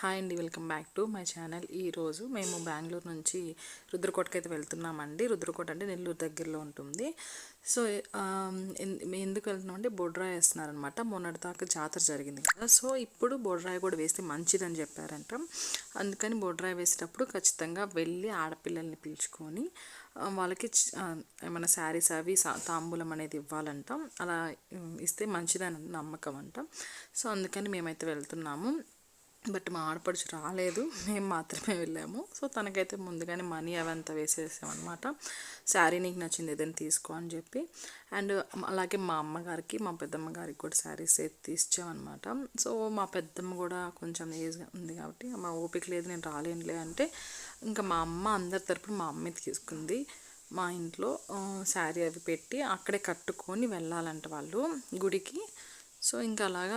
Hi అండి welcome back to my channel. ఈరోజు మేము బెంగళూరు నుంచి రుద్రకోటకి అయితే వెళ్తున్నామండి. రుద్రకోట అంటే నెల్లూరు దగ్గరలో ఉంటుంది. సో ఎందుకు వెళ్తున్నాం అంటే బొడ్రాయి వేస్తున్నారనమాట. మొన్నటిదాకా జాతర జరిగింది కదా. సో ఇప్పుడు బొడ్రాయి కూడా వేస్తే మంచిదని చెప్పారంట. అందుకని బొడ్రాయి వేసేటప్పుడు ఖచ్చితంగా వెళ్ళి ఆడపిల్లల్ని పిలుచుకొని వాళ్ళకి ఏమైనా శారీస్ అవి తాంబూలం అనేది ఇవ్వాలంట. అలా ఇస్తే మంచిదని నమ్మకం అంట. సో అందుకని మేమైతే వెళ్తున్నాము. బట్ మా ఆడపడుచు రాలేదు. మేము మాత్రమే వెళ్ళాము. సో తనకైతే ముందుగానే మనీ అవంతా వేసేసామన్నమాట. శారీ నీకు నచ్చింది ఏదైనా తీసుకో అని చెప్పి. అండ్ అలాగే మా అమ్మగారికి మా పెద్దమ్మ గారికి కూడా శారీస్ అయితే ఇచ్చామన్నమాట సో మా పెద్దమ్మ కూడా కొంచెం ఏజ్ ఉంది కాబట్టి మా ఓపిక లేదు నేను రాలేనులే అంటే ఇంకా మా అమ్మ అందరి తరపున మా అమ్మే తీసుకుంది. మా ఇంట్లో శారీ అవి పెట్టి అక్కడే కట్టుకొని వెళ్ళాలంట వాళ్ళు గుడికి. సో ఇంకా అలాగా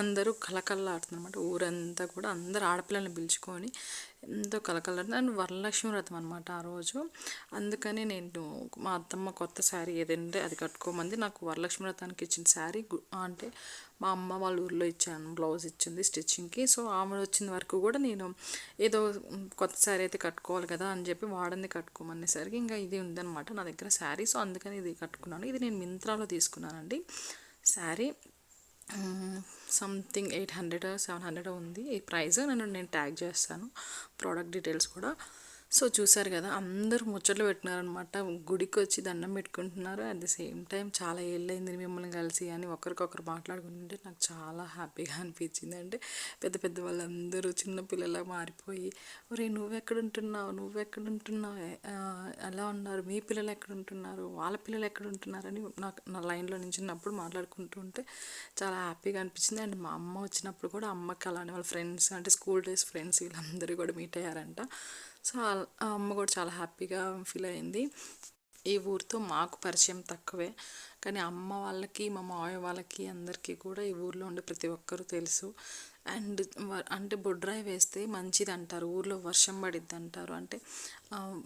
అందరూ కలకల్లాడుతున్నమాట ఊరంతా కూడా అందరు ఆడపిల్లల్ని పిలుచుకొని ఎంతో కలకల్లాడుతుంది అండ్ వరలక్ష్మి వ్రతం అనమాట ఆ రోజు. అందుకని నేను మా అత్తమ్మ కొత్త శారీ ఏదంటే అది కట్టుకోమంది. నాకు వరలక్ష్మి వ్రతానికి ఇచ్చిన శారీ అంటే మా అమ్మ వాళ్ళ ఊర్లో ఇచ్చాను. బ్లౌజ్ ఇచ్చింది స్టిచ్చింగ్కి. సో ఆమె వచ్చిన వరకు కూడా నేను ఏదో కొత్త శారీ అయితే కట్టుకోవాలి కదా అని చెప్పి వాడంది కట్టుకోమనేసరికి ఇంకా ఇది ఉందన్నమాట నా దగ్గర శారీ. సో అందుకని ఇది కట్టుకున్నాను. ఇది నేను మింత్రాలో తీసుకున్నానండి. Sari something eight hundred seven hundred ఉంది. ఈ ప్రైస్ నన్ను నేను ట్యాగ్ చేస్తాను. ప్రోడక్ట్ డీటెయిల్స్ కూడా. సో చూసారు కదా అందరూ ముచ్చట్లు పెట్టినారనమాట గుడికి వచ్చి దండం పెట్టుకుంటున్నారు. అట్ ది సేమ్ టైం చాలా ఏళ్ళైంది మిమ్మల్ని కలిసి అని ఒకరికొకరు మాట్లాడుకుంటుంటే నాకు చాలా హ్యాపీగా అనిపించింది. అంటే పెద్ద పెద్ద వాళ్ళందరూ చిన్నపిల్లలా మారిపోయి ఒరే నువ్వెక్కడుంటున్నావు? నువ్వెక్కడుంటున్నావు? ఎలా ఉన్నారు. మీ పిల్లలు ఎక్కడుంటున్నారు? వాళ్ళ పిల్లలు ఎక్కడుంటున్నారని నాకు నా లైన్లో నించినప్పుడు మాట్లాడుకుంటూ ఉంటే చాలా హ్యాపీగా అనిపించింది. అండ్ మా అమ్మ వచ్చినప్పుడు కూడా అమ్మకి అలానే వాళ్ళ ఫ్రెండ్స్ అంటే స్కూల్ డేస్ ఫ్రెండ్స్ వీళ్ళందరూ కూడా మీట్ అయ్యారంట. సో అమ్మ కూడా చాలా హ్యాపీగా ఫీల్ అయింది ఈ ఊరితో మాకు పరిచయం తక్కువే. కానీ అమ్మ వాళ్ళకి మా మావయ్య వాళ్ళకి అందరికీ కూడా ఈ ఊర్లో ఉండే ప్రతి ఒక్కరూ తెలుసు. అండ్ అంటే బొడ్రాయి వేస్తే మంచిది అంటారు ఊర్లో వర్షం పడిద్ది అంటారు అంటే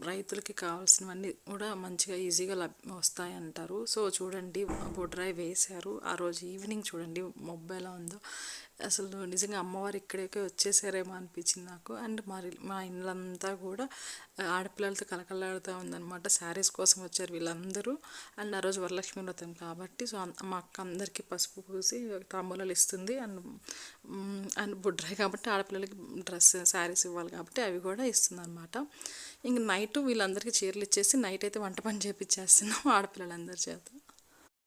రైతులకి కావాల్సినవన్నీ కూడా మంచిగా ఈజీగా లబ్ వస్తాయి అంటారు సో చూడండి బొడ్రాయి వేశారు. ఆ రోజు ఈవినింగ్ చూడండి మొబ్బు ఎలా ఉందో. అసలు నిజంగా అమ్మవారు ఇక్కడికే వచ్చేసారేమో అనిపించింది నాకు. అండ్ మరి మా ఇళ్ళంతా కూడా ఆడపిల్లలతో కలకలాడుతూ ఉందన్నమాట. శారీస్ కోసం వచ్చారు వీళ్ళందరూ. అండ్ ఆ రోజు వరలక్ష్మి వ్రతం కాబట్టి సో మా అక్క అందరికీ పసుపు పూసి తాంబూలాలు ఇస్తుంది. అండ్ అండ్ బుడ్రాయి కాబట్టి ఆడపిల్లలకి డ్రెస్ శారీస్ ఇవ్వాలి కాబట్టి అవి కూడా ఇస్తుంది అనమాట ఇంక నైట్ వీళ్ళందరికీ చీరలు ఇచ్చేసి నైట్ అయితే వంట పని చేపించేస్తున్నాం ఆడపిల్లలందరి చేత.